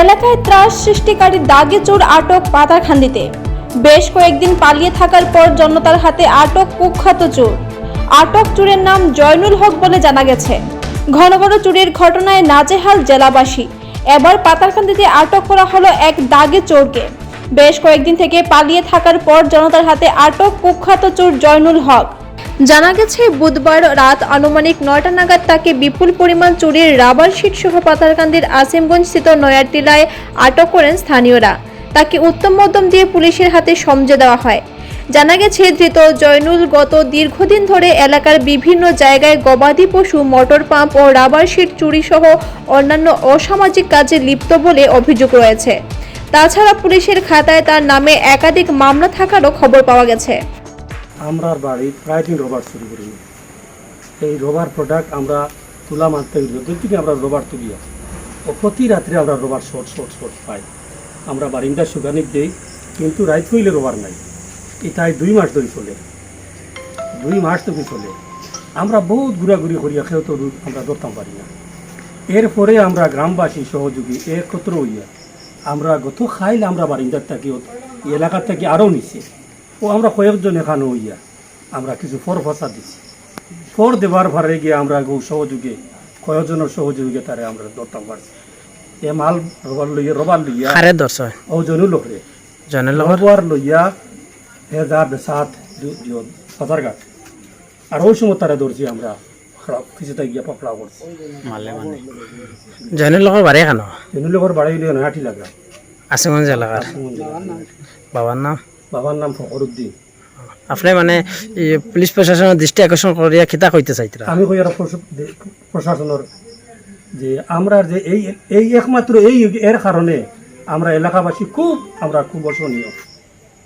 এলাকায় ত্রাস সৃষ্টিকারী দাগে চোর আটক পাতারখান্দিতে। বেশ কয়েকদিন পালিয়ে থাকার পর জনতার হাতে আটক কুখ্যাত চোর। আটক চোরের নাম জয়নুল হক বলে জানা গেছে। ঘন ঘন চুরির ঘটনায় নাজেহাল জেলাবাসী। এবার পাতারকান্দিতে আটক করা হলো এক দাগে চোরকে। বেশ কয়েকদিন থেকে পালিয়ে থাকার পর জনতার হাতে আটক কুখ্যাত চোর জয়নুল হক। জানা গেছে, বুধবার রাত আনুমানিক নয়টা নাগাদ তাকে বিপুল পরিমাণ চুরির রাবার শিট সহ পাতারকান্দির আসিমগঞ্জ স্থিত নয়ার টিলায় আটক করেন স্থানীয়রা। তাকে উত্তম মধ্যম দিয়ে পুলিশের হাতে সমঝে দেওয়া হয়। জানা গেছে, ধৃত জয়নুল গত দীর্ঘদিন ধরে এলাকার বিভিন্ন জায়গায় গবাদি পশু, মোটর পাম্প ও রাবার শিট চুরি সহ অন্যান্য অসামাজিক কাজে লিপ্ত বলে অভিযোগ রয়েছে। তাছাড়া পুলিশের খাতায় তার নামে একাধিক মামলা থাকারও খবর পাওয়া গেছে। আমরার বাড়ি প্রায় দিন রবার চুরি করি। এই রবার প্রোডাক্ট আমরা তুলা মারতে গেলে যদি থেকে আমরা রবার তুলি, ও প্রতি রাত্রে আমরা রবার শর্ট শর্ট শর্ট পাই। আমরা বারিন্দা সুগানিক দিই, কিন্তু রাইত হইলে রবার নাই। এটাই দুই মাস ধরে চলে। দুই মাস থেকে চলে। আমরা বহুত ঘুরাঘুরি করিয়া খেয়েও তো আমরা ধরতাম পারি না। এরপরে আমরা গ্রামবাসী সহযোগী একত্র হইয়া, আমরা গত খাইলে আমরা বারিন্দার থাকি এলাকার থেকে আরও নিচে। ও আমরা কয়েকজন এখানে হইয়া আমরা কিছু ফর ফসা দিছি। ফর দেবার ভারে গিয়ে আমরা গৌ সহযোগে কয়েকজনের সহযোগিতারে আমরা ধরতাম পারছি এ মাল রবার লইয়া রবার লইয়া ও জনু লোকরে রবার লইয়া হেজার বেসাত সদারঘাট আর ওই সময় তারা ধরছি আমরা কিছুটা গিয়া পকড়া করছি। জনের লগর বাড়ি কেন জনু লোকের বাড়ি লিয়ে নয়াটি লাগা। আসিমগঞ্জ এলাকার বাবার নাম? বাবার নাম ফখরুদ্দিন। আপনি মানে পুলিশ প্রশাসনের দৃষ্টি আকর্ষণ করিয়া খিতা কইতে চাইতরা আমি কই প্রশাসনের যে আমরা যে এই এই একমাত্র এই এর কারণে আমরা এলাকাবাসী খুব আমরা খুব অসহনীয়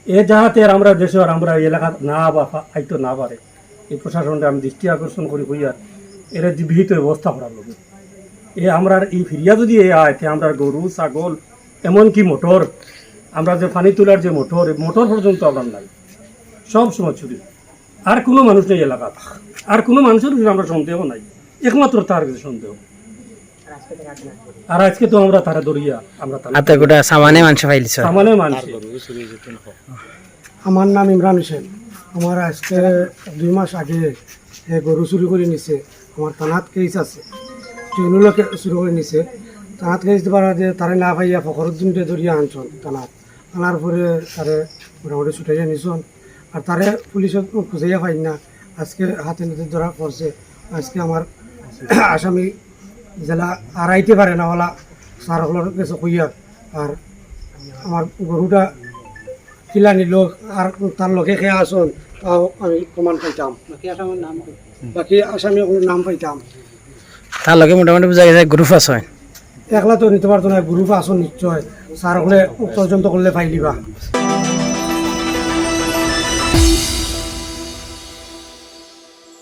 এ যাহাতে আমরা দেশের আমরা এলাকা না বা আইতো না পারে এই প্রশাসনটা আমি দৃষ্টি আকর্ষণ করি হইয়া এর যে বিহিত ব্যবস্থা করার লোক এ আমরা এই ফিরিয়া যদি এ আয় আমরা গরু ছাগল এমনকি মোটর আমরা যে পানি তোলার যে মোটর এই মোটর পর্যন্ত আমরা নাই। সব সময় চুরি আর কোনো মানুষ নেই এলাকা আর কোনো মানুষের উপরে আমরা সন্দেহ নাই। একমাত্র তার কাছে সন্দেহ। আর আজকে তো আমরা তারা দরিয়া আমরা তারা হাতে গোটা সামানে মানুষ পাইলিছ সামান্য মানুষ আমার নাম ইমরান হোসেন। আমার আজকে দুই মাস আগে এ গরু চুরি করে নিছে। আমার থানাত কেস আছে। ট্রেনুলকে চুরি করে নিছে। থানাত কেস দিবার যে তারে না পাইয়া ফখরুদ্দিনকে ধরিয়া আনছন থানাত। আনার পরে তারে মোটামুটি ছুটাইয়া নিছন আর তারে পুলিশত খুঁজাইয়া পাই না আজকে হাতে নাতে ধরা পড়ছে আজকে আমার আসামি জেলা আর আইতে পারে না ওলা স্যার হলোর কাছে কইয়া আর আমার গরুটা কিলা নিল আর তার লগে খেয়ে আসুন তাও আমি প্রমাণ পাইতাম বাকি আসামের নাম বাকি আসামি নাম পাইতাম তার লগে মোটামুটি বুঝা গেছে গ্রুপ আছে। একলা তো নিতে পারতো না গ্রুপ আসুন নিশ্চয়। স্যার হলে তদন্ত করলে পাইলিবা